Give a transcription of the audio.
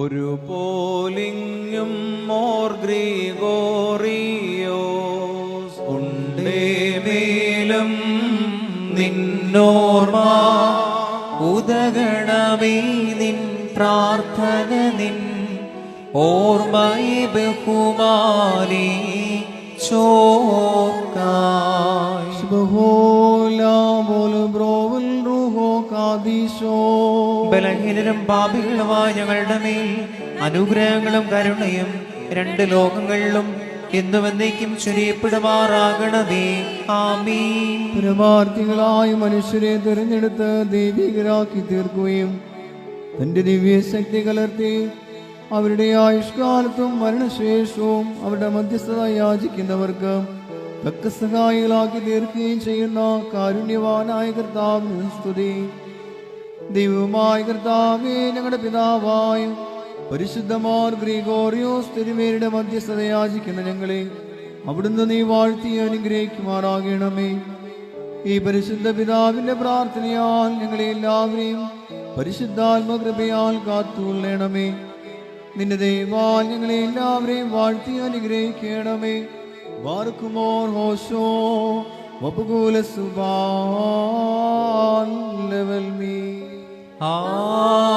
ഒരു പോലിങ്ങും മോർ ഗ്രീഗോറിയോസ്. ഉണ്ടേ മേലും നിന്നോർമ ഉദഗണമേ നിൻ പ്രാർത്ഥന നിൻ. ഓർമ്മയെ ബഹുമാനി ചോക്കായി ബലഹീനരും പാപികളുമായ ഞങ്ങളുടെ മേൽ അനുഗ്രഹങ്ങളും കരുണയും രണ്ട് ലോകങ്ങളിലും എന്നും എന്നേക്കും ചൊരിയപ്പെടുമാറാകണമേ. ആമീ പ്രമാർത്ഥികളായ മനുഷ്യരെ തിരഞ്ഞെടുത്ത് ദൈവികരാക്കി തീർക്കുകയും തന്റെ ദിവ്യശക്തി കലർത്തി അവരുടെ ആയുഷ്കാലത്തും മരണശേഷവും അവരുടെ മധ്യസ്ഥത യാചിക്കുന്നവർക്ക് തക്ക സഹായികളാക്കി തീർക്കുകയും ചെയ്യുന്ന കാരുണ്യവാനായ കർത്താവിന് സ്തുതി. ദൈവമായ കർത്താവേ ഞങ്ങളുടെ പിതാവായും പരിശുദ്ധമാർ ഗ്രീഗോറിയോസ് തിരുമേരുടെ മധ്യസ്ഥത യാചിക്കുന്ന ഞങ്ങളെ അവിടുന്ന് നീ വാഴ്ത്തി അനുഗ്രഹിക്കുമാറാകണമേ. ഈ പരിശുദ്ധ പിതാവിന്റെ പ്രാർത്ഥനയാൽ ഞങ്ങളെ എല്ലാവരെയും പരിശുദ്ധാത്മകൃപയാൽ കാത്തുകൊള്ളണമേ. നിന്റെ ദൈവാൽ ഞങ്ങളെ എല്ലാവരെയും വാഴ്ത്തി അനുഗ്രഹിക്കണമേ. Baruch Mor Hosho, Vapugula Subhan, level me. Ah.